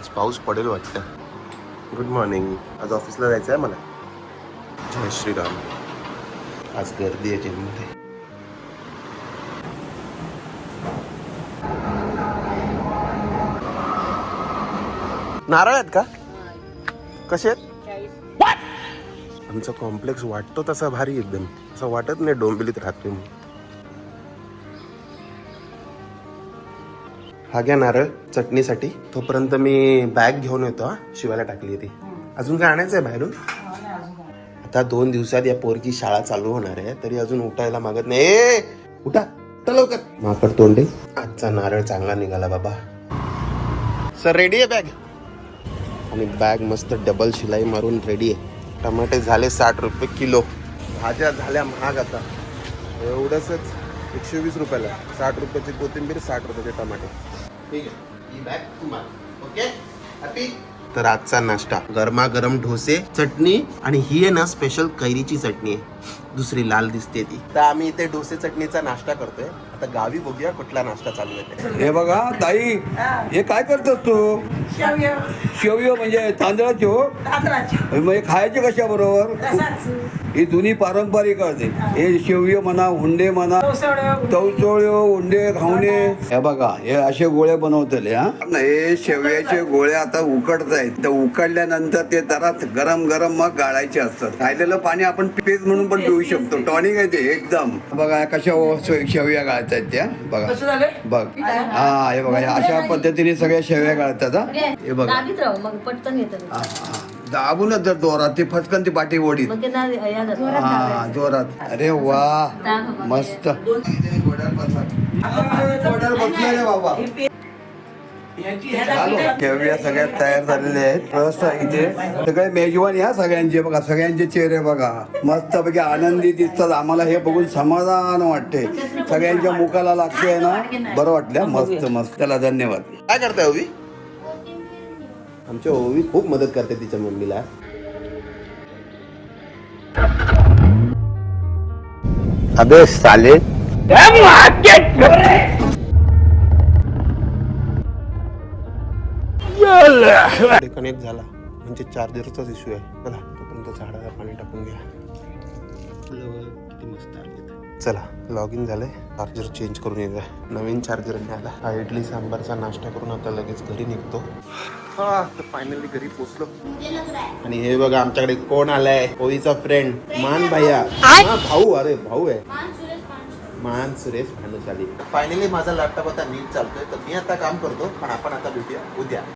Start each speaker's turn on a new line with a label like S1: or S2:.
S1: आज पाऊस पडेल वाटतं. गुड मॉर्निंग आज ऑफिसला जायचं आहे मला. जय श्रीराम. आज गर्दी आहे जिममध्ये नारळ आहेत का? कसे आहेत? आमचा कॉम्प्लेक्स वाटतो तसा भारी एकदम. असं वाटत नाही डोंबिवलीत राहतोय मी. हा घ्या नारळ चटणीसाठी. तोपर्यंत मी बॅग घेऊन येतो हा. शिवायला टाकली ती अजून काय आणायचं आहे बाहेरून? आता दोन दिवसात या पोरची शाळा चालू होणार आहे तरी अजून उठायला मागत नाही. उठा. उठा लवकर. माकड तोंडे. आजचा नारळ चांगला निघाला बाबा. सर रेडी आहे बॅग आणि बॅग मस्त डबल शिलाई मारून रेडी आहे. टमाटे झाले साठ रुपये किलो. भाज्या झाल्या महाग आता. एवढंच एकशे वीस रुपयाला. साठ रुपयाची कोथिंबीर साठ रुपयाचे टमाटे. ठीक आहे. ही बॅग तुम्हाला. ओके हॅपी तर आजचा नाश्ता. गरमागरम डोसे चटणी आणि ही आहे ना स्पेशल कैरीची चटणी आहे. दुसरी लाल दिसते ती. तर आम्ही इथे डोसे चटणीचा नाश्ता करतोय. आता गावी बघूया कुठला नाश्ता चालू आहे.
S2: हे बघा ताई हे. काय करतोस तू?
S3: शेवया.
S2: शेवयो म्हणजे तांदळाची हो?
S3: तांदळाची.
S2: म्हणजे खायचे कशा बरोबर? ही जुनी पारंपरिक असते हे शेवयो म्हणा हुंडे म्हणा तवचोळ्यो उंडे खावणे हे बघा हे असे गोळे बनवतले हा? हे शेवयाचे गोळे आता उकडत आहेत. तर उकडल्यानंतर ते जरा गरम गरम मग गाळायचे असतात. राहिलेलं पाणी आपण पेज म्हणून पण पिऊ शकतो. टॉनिक आहे ते एकदम. बघा कशा शे- शेवया गाळत आहेत त्या. बघा. बघ. हा हे बघा हे अशा पद्धतीने सगळ्या शेवया गाळतात हा. हे बघा.
S4: दाबीत राहू मग पटकन येतं
S2: हा, हा. दाबूनच जर जोरात ते फटकन ती पाठी ओढीत.
S4: मग ते ना या जातं.
S2: हा जोरात. अरे वा. मस्त. बसले रे बाबा. सगळ्यात तयार झालेले आहेत. रस इथे. सगळे मेजवान या सगळ्यांचे बघा सगळ्यांचे चेहरे बघा. मस्त पैकी आनंदी दिसतात. आम्हाला हे बघून समाधान वाटते. सगळ्यांच्या मुखाला लागते ना? बरं वाटलं. मस्त मस्त. त्याला धन्यवाद.
S1: काय करताय ओवी? आमच्या ओवी खूप मदत करते तिच्या मम्मीला.
S5: अबे साले.
S1: कनेक्ट झाला. म्हणजे चार्जरचाच इश्यू आहे. चला तोपर्यंत झाडाला पाणी टाकून घ्या. किती मस्त आले चला लॉग इन झालंय. चार्जर चेंज करून येऊया. नवीन चार्जर आला हा इडली सांबारचा नाश्ता करून आता लगेच घरी निघतो. हा तर फायनली घरी पोचलो आणि हे बघा आमच्याकडे कोण आलाय? ओवीचा फ्रेंड मान भैया. हा भाऊ अरे भाऊ आहे. मान सुरेश भानुशाली. फायनली माझा लॅपटॉप आता नीट चालतोय तर मी आता काम करतो पण आपण आता भेटूया उद्या.